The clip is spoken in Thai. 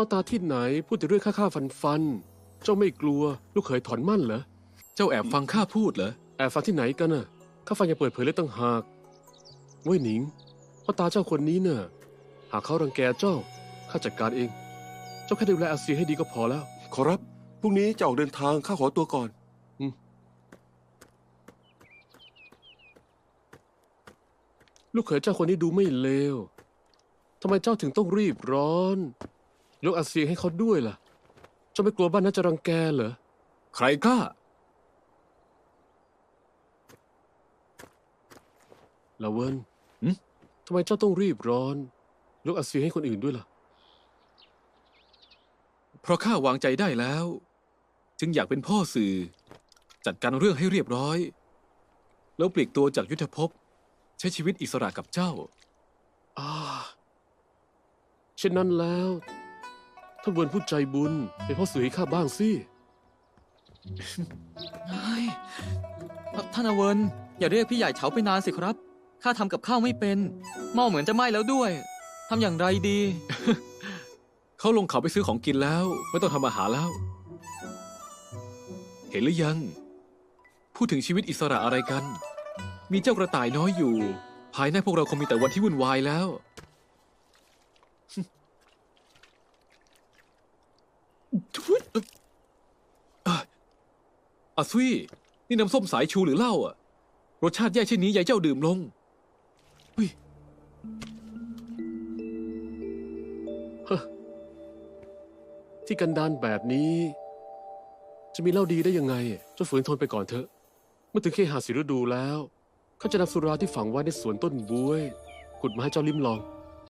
พ่อตาที่ไหนพูดแต่เรื่องข้าข้าฟันฟันๆ เจ้าไม่กลัว ลูกเขยถอนมั่นเหรอ เจ้าแอบฟังข้าพูดเหรอ แอบฟังที่ไหนกันน่ะ ข้าฟังอย่างเปิดเผยเลยตั้งหากเว้ยหนิง พ่อตาเจ้าคนนี้เน่ะ หากเขารังแกเจ้า ข้าจัดการเอง เจ้าแค่ดูแลอาเซียให้ดีก็พอแล้ว ขอรับ พรุ่งนี้จะออกเดินทางข้าขอตัวก่อน ลูกเขยเจ้าคนนี้ดูไม่เลว ทำไมเจ้าถึงต้องรีบร้อน ยกอาเซียให้เขาด้วยล่ะเจ้าไม่กลัวบ้านนั้นจะรังแกเหรอ ใครกล้า ลาเวนหึ ทำไมเจ้าต้องรีบร้อนยกอาเซียให้คนอื่นด้วยล่ะ เพราะข้าวางใจได้แล้ว จึงอยากเป็นพ่อสื่อ จัดการเรื่องให้เรียบร้อย แล้วปลีกตัวจากยุทธภพ ใช้ชีวิตอิสระกับเจ้า อ่าเช่นนั้นแล้ว ท่านเวิร์นผู้ใจบุญ เป็นพ่อสื่อให้ข้าบ้างสิ เฮ้ยท่านอเวิร์นอย่าเรียกพี่ใหญ่เฉาไปนานสิครับ ข้าทำกับข้าวไม่เป็นหม้อเหมือนจะไหม้แล้วด้วยทำอย่างไรดี เขาลงเขาไปซื้อของกินแล้ว ไม่ต้องทำอาหารแล้ว เห็นหรือยัง พูดถึงชีวิตอิสระอะไรกัน มีเจ้ากระต่ายน้อยอยู่ ภายในพวกเราคงมีแต่วันที่วุ่นวายแล้ว ทุยอะ อาซุยนี่น้ำส้มสายชูหรือเหล้าอะ รสชาติแย่เช่นนี้ยายเจ้าดื่มลงที่กันดานแบบนี้ จะมีเหล้าดีได้ยังไงเจ้าฝืนทนไปก่อนเถอะ เมื่อถึงเคหาสิฤดูแล้ว เขาจะนำสุราที่ฝังไว้ในสวนต้นบวยขุดมาให้เจ้าลิ้มลอง